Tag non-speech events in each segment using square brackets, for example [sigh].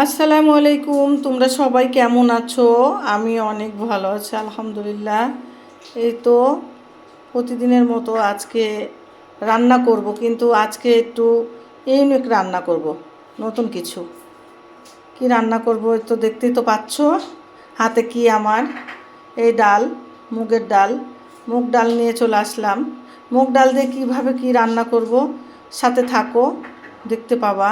আসসালামু আলাইকুম, তোমরা সবাই কেমন আছো? আমি অনেক ভালো আছি, আলহামদুলিল্লাহ। এই তো প্রতিদিনের মতো আজকে রান্না করব, কিন্তু আজকে একটু ইউনিক রান্না করব, নতুন কিছু। কি রান্না করব তো দেখতেই তো পাচ্ছ, হাতে কি আমার? এই ডাল, মুগের ডাল। মুগ ডাল নিয়ে চলে আসলাম। মুগ ডাল দিয়ে কীভাবে কি রান্না করব? সাথে থাকো, দেখতে পাবা।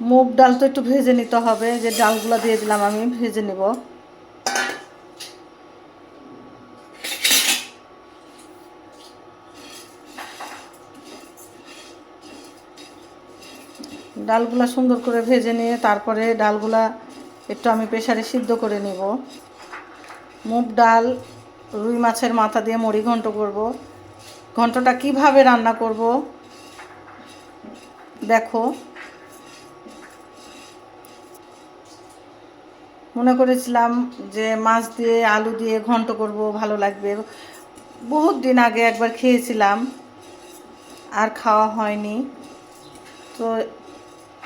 মুগ ডাল তো একটু ভেজে নিতে হবে, যে ডালগুলো দিয়ে দিলাম আমি, ভেজে নেব। ডালগুলা সুন্দর করে ভেজে নিয়ে তারপরে ডালগুলা একটু আমি প্রেশারে সিদ্ধ করে নেব। মুগ ডাল, রুই মাছের মাথা দিয়ে মুড়ি ঘন্ট করব। ঘন্টটা কীভাবে রান্না করব? দেখো। মনে করেছিলাম যে মাছ দিয়ে, আলু দিয়ে ঘন্ট করব, ভালো লাগবে। বহুত দিন আগে একবার খেয়েছিলাম, আর খাওয়া হয়নি। তো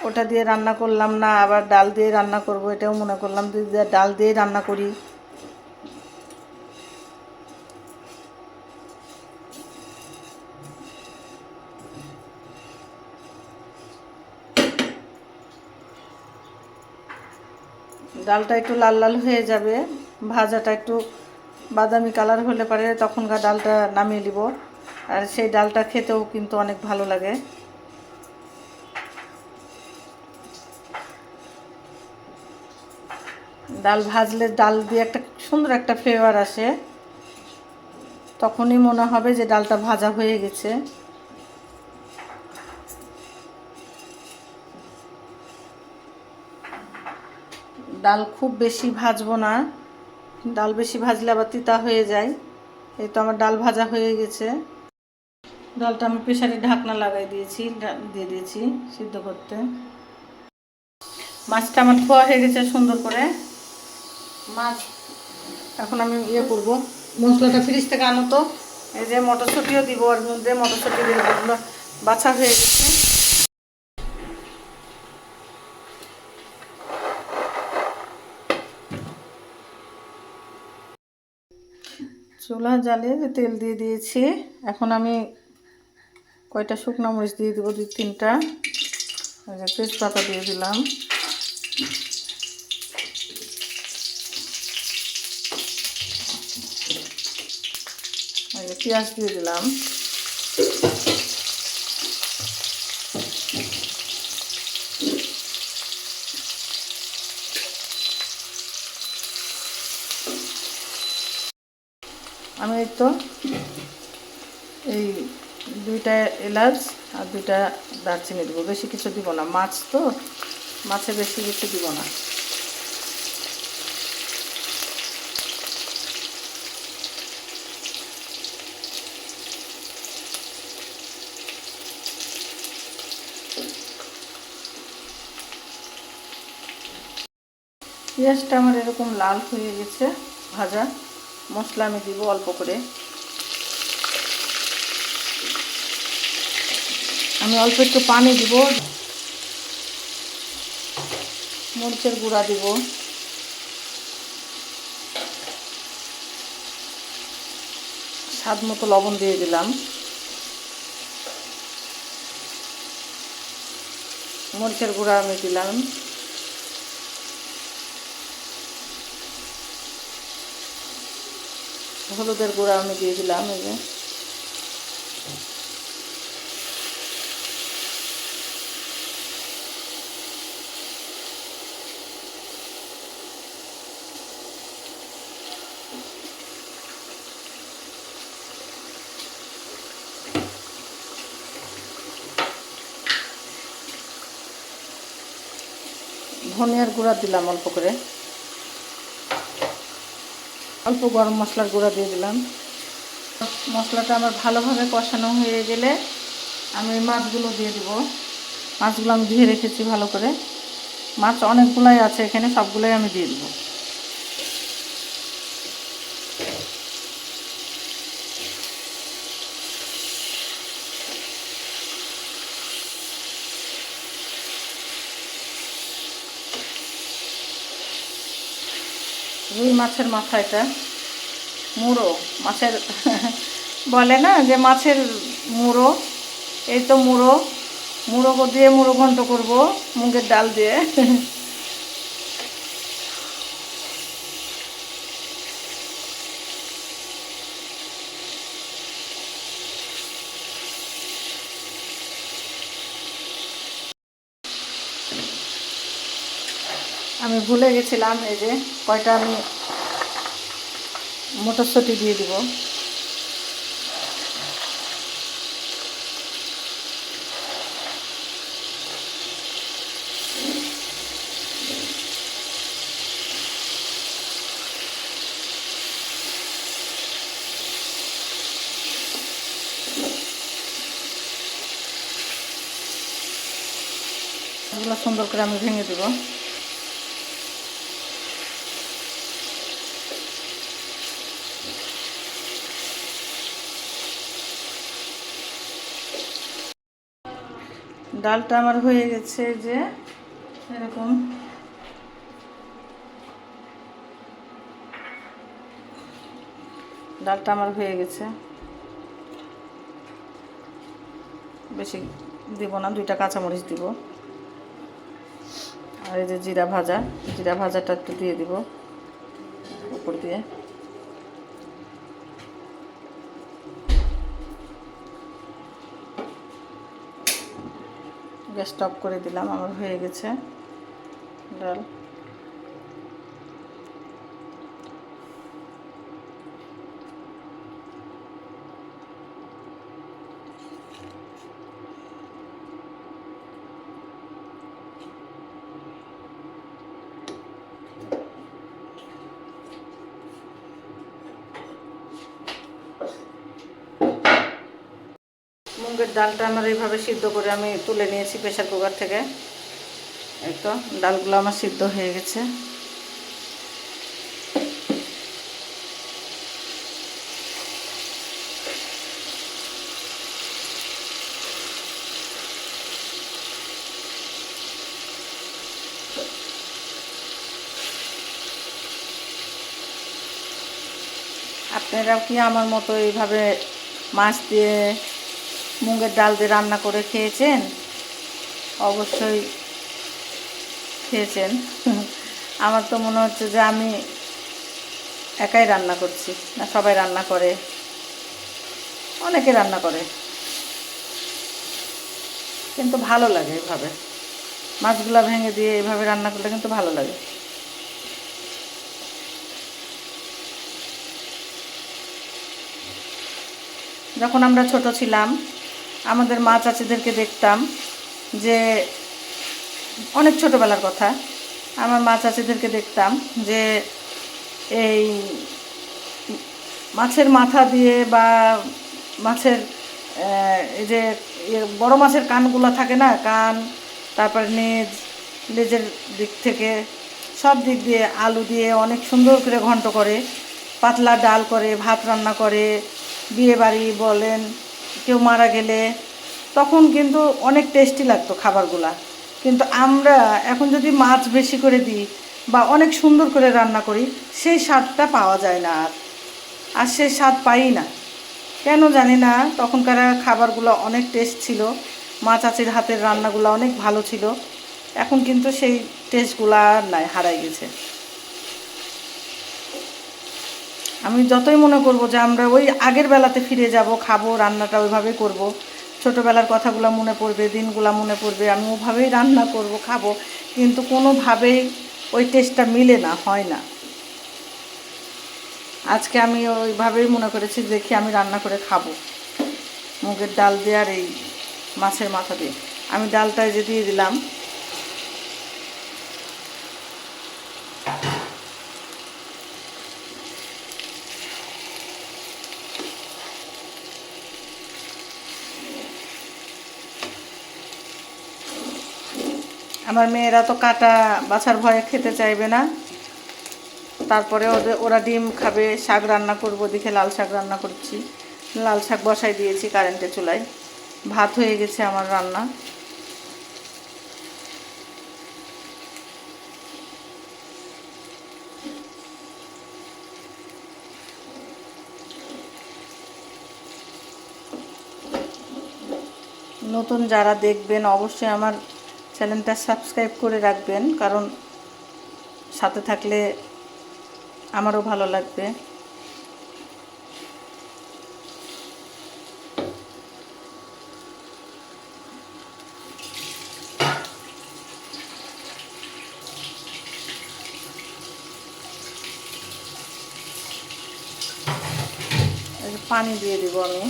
ওটা দিয়ে রান্না করলাম না, আবার ডাল দিয়ে রান্না করব এটাও মনে করলাম, যদি ডাল দিয়ে রান্না করি ডালটা একটু লাল লাল হয়ে যাবে, ভাজাটা একটু বাদামি কালার হলে পারে, তখনকার ডালটা নামিয়ে নিব। আর সেই ডালটা খেতেও কিন্তু অনেক ভালো লাগে। ডাল ভাজলে ডাল দিয়ে একটা সুন্দর একটা ফ্লেভার আসে। তখনই মনে হবে যে ডালটা ভাজা হয়ে গেছে। ডাল খুব বেশি ভাজবো না। ডাল বেশি ভাজলে আবার তিতা হয়ে যায়। এই তো আমার ডাল ভাজা হয়ে গেছে। ডালটা আমি প্রেশারে ঢাকনা লাগাই দিয়েছি দিয়ে দিয়েছি সিদ্ধ করতে। মাছটা আমার খোয়া হয়ে গেছে সুন্দর করে। মাছ এখন আমি ইয়ে করব। মশলাটা ফ্রিজ থেকে আনো তো। এই যে মটরশুঁটিও দিব, ওর মধ্যে মটরশুঁটি বাছা হয়ে গেছে। চুলা জালে তেল দিয়ে দিয়েছি। এখন আমি কয়টা শুকনো মরিচ দিয়ে দেবো, দুই, তিনটা। তেজপাতা দিয়ে দিলাম। পেঁয়াজ দিয়ে দিলাম। আমি তো এই দুইটা এলাচ আর দুইটা দারচিনি দেবো। বেশি কিছু দিব না। মাছ তো, মাছে বেশি কিছু দিব না। পেঁয়াজটা আমার এরকম লাল হয়ে গেছে, ভাজা। মশলা আমি দিব অল্প করে। আমি অল্প একটু পানি দিব। মরিচের গুঁড়া দিব। স্বাদ মতো লবণ দিয়ে দিলাম। মরিচের গুঁড়া আমি দিলাম। হলুদের গুঁড়া আমি দিয়ে দিলাম এই যে। ধনিয়ার গুঁড়া দিলাম অল্প করে। অল্প গরম মশলার গুঁড়া দিয়ে দিলাম। মশলাটা আমার ভালোভাবে কষানো হয়ে গেলে আমি মাছগুলো দিয়ে দেব। মাছগুলো আমি ধুয়ে রেখেছি ভালো করে। মাছ অনেকগুলাই আছে এখানে, সবগুলোই আমি দিয়ে দেবো। রুই মাছের মাথা এটা। মুড়ো, মাছের [laughs] বলে না যে মাছের মুড়ো। এই তো মুড়ো। মুড়ো দিয়ে মুড়ো ঘন্ট করব, মুগের ডাল দিয়ে। [laughs] ভুলে গেছিলাম, এই যে কয়টা আমি মটরশুঁটি দিয়ে দিব। এগুলো সুন্দর করে আমি ভেঙে দেবো। ডালটা আমার হয়ে গেছে যে এরকম। ডালটা আমার হয়ে গেছে। বেশি দিব না, দুইটা কাঁচামরিচ দিব। আর এই যে জিরা ভাজা, জিরা ভাজাটা একটু দিয়ে দিব উপর দিয়ে। গ্যাস অফ করে দিলাম আমার হয়ে গেছে। ডাল। মুগের ডালটা আমার এইভাবে সিদ্ধ করে আমি তুলে নিয়েছি প্রেশার কুকার থেকে। এই তো, ডালগুলো আমার সিদ্ধ হয়ে গেছে। আপনারা কি আমার মতো এইভাবে মাছ দিয়ে মুগের ডাল দিয়ে রান্না করে খেয়েছেন? অবশ্যই খেয়েছেন। আমার তো মনে হচ্ছে যে আমি একাই রান্না করছি, না সবাই রান্না করে। অনেকে রান্না করে। কিন্তু ভালো লাগে এভাবে। মাছগুলো ভেঙে দিয়ে এভাবে রান্না করলে কিন্তু ভালো লাগে। যখন আমরা ছোট ছিলাম আমাদের মা চাচিদেরকে দেখতাম যে অনেক ছোটোবেলার কথা। আমার মা চাচিদেরকে দেখতাম যে এই মাছের মাথা দিয়ে বা মাছের এই যে বড় মাছের কানগুলো থাকে না, কান, তারপর নেজ লেজের দিক থেকে সব দিক দিয়ে আলু দিয়ে অনেক সুন্দর করে ঘন্ট করে, পাতলা ডাল করে, ভাত রান্না করে বিয়ে বাড়ি বলেন কেউ মারা গেলে, তখন কিন্তু অনেক টেস্টি লাগতো খাবারগুলা। কিন্তু আমরা এখন যদি মাছ বেশি করে দিই বা অনেক সুন্দর করে রান্না করি, সেই স্বাদটা পাওয়া যায় না আর। আর সেই স্বাদ পাই না। কেন জানি না, তখনকার খাবারগুলো অনেক টেস্ট ছিল। মা চাচির হাতের রান্নাগুলো অনেক ভালো ছিল। এখন কিন্তু সেই টেস্টগুলো আর নাই, হারাই গেছে। আমি যতই মনে করব যে আমরা ওই আগের বেলাতে ফিরে যাব, খাব, রান্নাটা ওইভাবেই করব। ছোটোবেলার কথাগুলো মনে পড়বে, দিনগুলো মনে পড়বে, আমি ওভাবেই রান্না করব, খাব। কিন্তু কোনোভাবেই ওই টেস্টটা মিলে না, হয় না। আজকে আমি ওইভাবেই মনে করেছি দেখি আমি রান্না করে খাব। মুগের ডাল দিয়ে আর এই মাছের মাথা দিয়ে। আমি ডালটায় যে দিয়ে দিলাম আমার মেয়েরা তো কাটা বাছার ভয়ে খেতে চাইবে না। তারপরে ওদের, ওরা ডিম খাবে, শাক রান্না করব দেখে লাল শাক রান্না করছি। লাল শাক বসাই দিয়েছি কারেন্টে চুলায়। ভাত হয়ে গেছে আমার রান্না। নতুন যারা দেখবেন, অবশ্যই আমার চ্যানেলটা সাবস্ক্রাইব করে রাখবেন কারণ সাথে থাকলে আমারও ভালো লাগবে। পানি দিয়ে দিব আমি।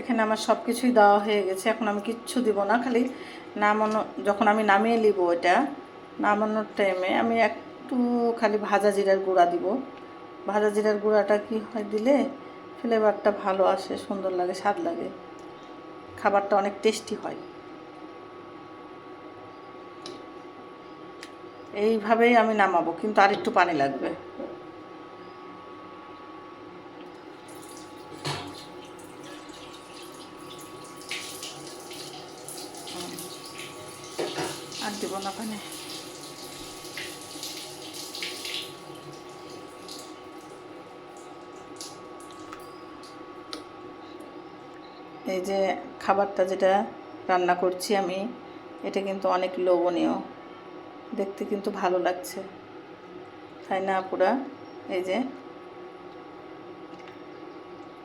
এখানে আমার সব কিছুই দেওয়া হয়ে গেছে। এখন আমি কিচ্ছু দিব না, খালি নামানো, যখন আমি নামিয়ে নিব এটা নামানোর টাইমে আমি একটু খালি ভাজা জিরার গুঁড়া দিব। ভাজা জিরার গুঁড়াটা কি হয় দিলে? ফ্লেভারটা ভালো আসে, সুন্দর লাগে, স্বাদ লাগে। খাবারটা অনেক টেস্টি হয়। এইভাবেই আমি নামাবো, কিন্তু আর একটু পানি লাগবে আর দিব না পানি এই যে খাবারটা যেটা রান্না করছি আমি, এটা কিন্তু অনেক লোভনীয়। দেখতে কিন্তু ভালো লাগছে। তাই না পুরা এই যে।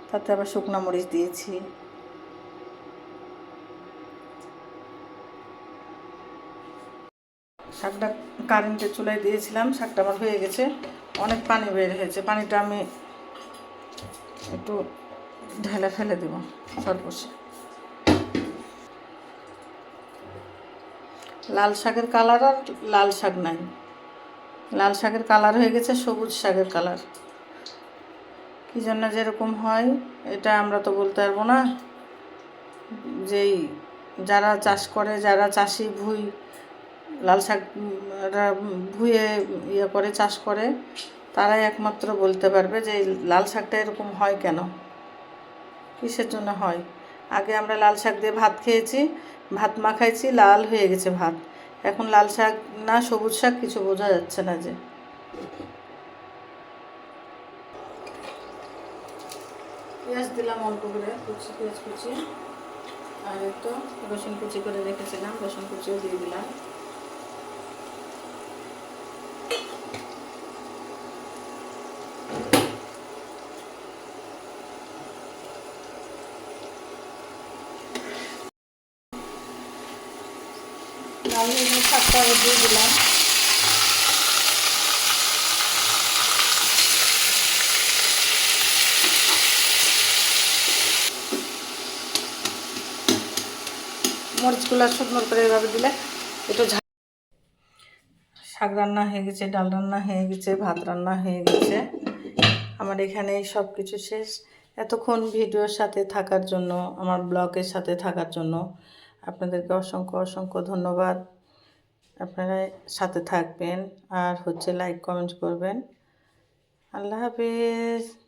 তাতে আবার শুকনো মরিচ দিয়েছি। শাকটা কারেন্টের চুলায় দিয়েছিলাম, শাকটা আমার হয়ে গেছে। অনেক পানি বের হয়েছে। পানিটা আমি একটু ঢেলে ফেলে দেবো সরপসে লাল শাকের কালার আর লাল শাক নাই। লাল শাকের কালার হয়ে গেছে, সবুজ শাকের কালার। কী জন্য যেরকম হয়, এটা আমরা তো বলতে পারব না। যেই যারা চাষ করে, যারা চাষি ভুই, লাল শাক ভুয়ে ইয়ে করে, চাষ করে, তারাই একমাত্র বলতে পারবে যে লাল শাকটা এরকম হয় কেন? কিসের জন্য হয়? আগে আমরা লাল শাক দিয়ে ভাত খেয়েছি ভাত মাখাইছি, লাল হয়ে গেছে ভাত। এখন লাল শাক না, সবুজ শাক, কিছু বোঝা যাচ্ছে না যে। পেঁয়াজ দিলাম অল্প করে, কুচি, পেঁয়াজ কুচি। আর একটু রসুন কুচি করে রেখেছিলাম, রসুন কুচিও দিয়ে দিলাম। লাল হয়ে শাকটা দিয়ে দিলাম। মরিচগুলো শুকনো করে এভাবে দিলে একটু শাক রান্না হয়ে গেছে, ডাল রান্না হয়ে গেছে, ভাত রান্না হয়ে গেছে। আমার এখানে সব কিছু শেষ। এতক্ষণ ভিডিওর সাথে থাকার জন্য, আমার ব্লগের সাথে থাকার জন্য আপনাদেরকে অসংখ্য অসংখ্য ধন্যবাদ। আপনারা সাথে থাকবেন আর হচ্ছে লাইক কমেন্ট করবেন। আল্লাহ হাফিজ।